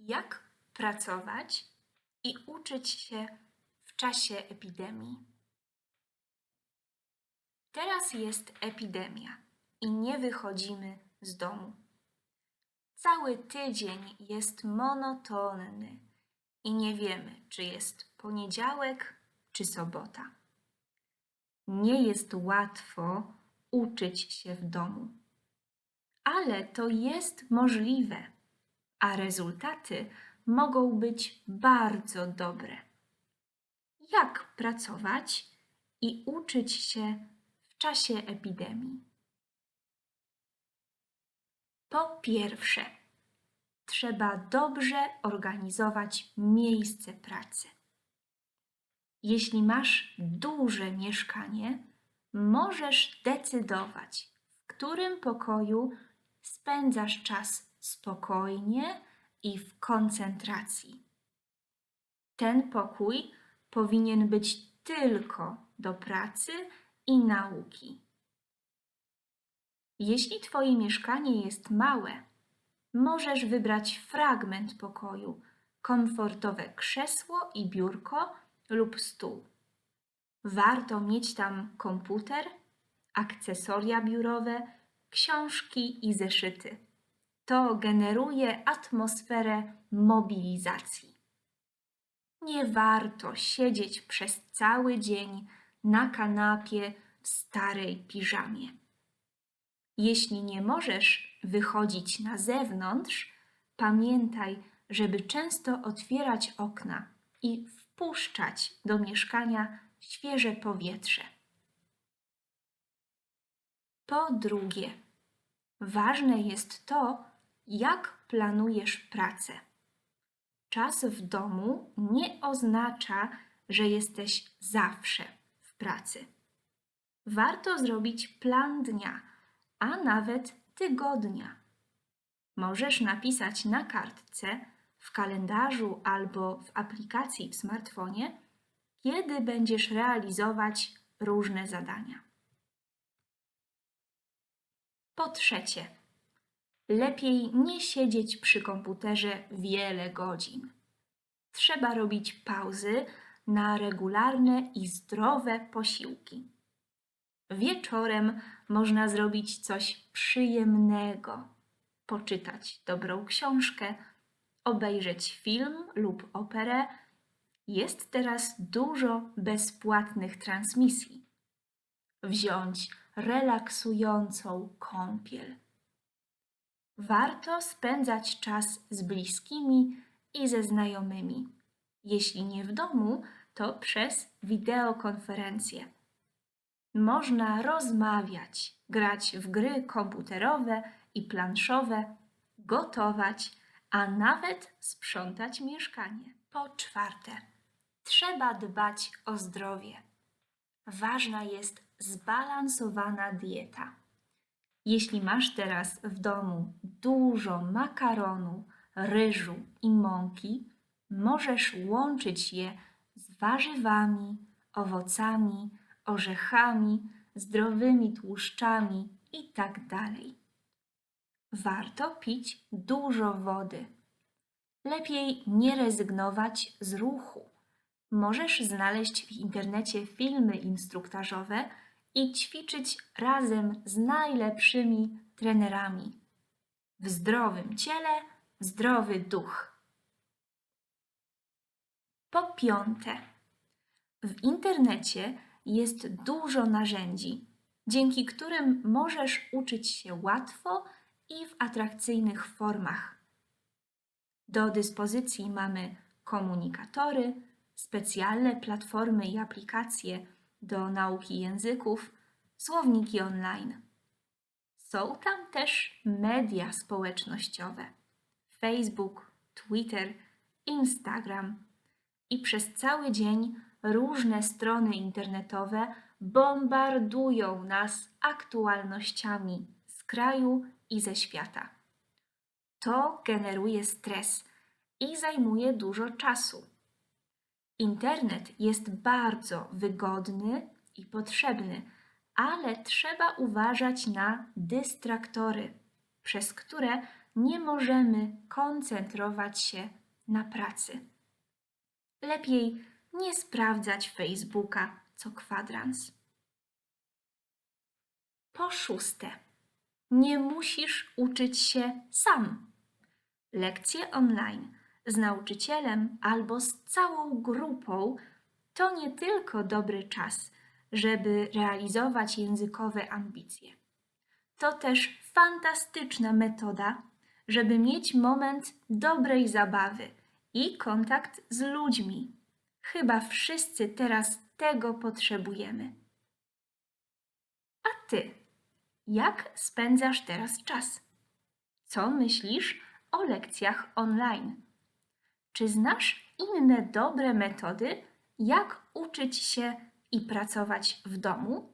Jak pracować i uczyć się w czasie epidemii? Teraz jest epidemia i nie wychodzimy z domu. Cały tydzień jest monotonny i nie wiemy, czy jest poniedziałek czy sobota. Nie jest łatwo uczyć się w domu, ale to jest możliwe, a rezultaty mogą być bardzo dobre. Jak pracować i uczyć się w czasie epidemii? Po pierwsze, trzeba dobrze organizować miejsce pracy. Jeśli masz duże mieszkanie, możesz decydować, w którym pokoju spędzasz czas spokojnie i w koncentracji. Ten pokój powinien być tylko do pracy i nauki. Jeśli Twoje mieszkanie jest małe, możesz wybrać fragment pokoju, komfortowe krzesło i biurko lub stół. Warto mieć tam komputer, akcesoria biurowe, książki i zeszyty. To generuje atmosferę mobilizacji. Nie warto siedzieć przez cały dzień na kanapie w starej piżamie. Jeśli nie możesz wychodzić na zewnątrz, pamiętaj, żeby często otwierać okna i wpuszczać do mieszkania świeże powietrze. Po drugie, ważne jest to, jak planujesz pracę. Czas w domu nie oznacza, że jesteś zawsze w pracy. Warto zrobić plan dnia, a nawet tygodnia. Możesz napisać na kartce, w kalendarzu albo w aplikacji w smartfonie, kiedy będziesz realizować różne zadania. Po trzecie, lepiej nie siedzieć przy komputerze wiele godzin. Trzeba robić pauzy na regularne i zdrowe posiłki. Wieczorem można zrobić coś przyjemnego, poczytać dobrą książkę, obejrzeć film lub operę. Jest teraz dużo bezpłatnych transmisji. Wziąć relaksującą kąpiel. Warto spędzać czas z bliskimi i ze znajomymi. Jeśli nie w domu, to przez wideokonferencję. Można rozmawiać, grać w gry komputerowe i planszowe, gotować, a nawet sprzątać mieszkanie. Po czwarte, trzeba dbać o zdrowie. Ważna jest zbalansowana dieta. Jeśli masz teraz w domu dużo makaronu, ryżu i mąki, możesz łączyć je z warzywami, owocami, orzechami, zdrowymi tłuszczami itd. Warto pić dużo wody. Lepiej nie rezygnować z ruchu. Możesz znaleźć w internecie filmy instruktażowe i ćwiczyć razem z najlepszymi trenerami. W zdrowym ciele zdrowy duch. Po piąte, w internecie jest dużo narzędzi, dzięki którym możesz uczyć się łatwo i w atrakcyjnych formach. Do dyspozycji mamy komunikatory, specjalne platformy i aplikacje do nauki języków, słowniki online. Są tam też media społecznościowe: Facebook, Twitter, Instagram i przez cały dzień różne strony internetowe bombardują nas aktualnościami z kraju i ze świata. To generuje stres i zajmuje dużo czasu. Internet jest bardzo wygodny i potrzebny, ale trzeba uważać na dystraktory. przez które nie możemy koncentrować się na pracy. Lepiej nie sprawdzać Facebooka co kwadrans. Po szóste, nie musisz uczyć się sam. Lekcje online z nauczycielem albo z całą grupą to nie tylko dobry czas, żeby realizować językowe ambicje. To też fantastyczna metoda, żeby mieć moment dobrej zabawy i kontakt z ludźmi. Chyba wszyscy teraz tego potrzebujemy. A ty, jak spędzasz teraz czas? Co myślisz o lekcjach online? Czy znasz inne dobre metody, jak uczyć się i pracować w domu?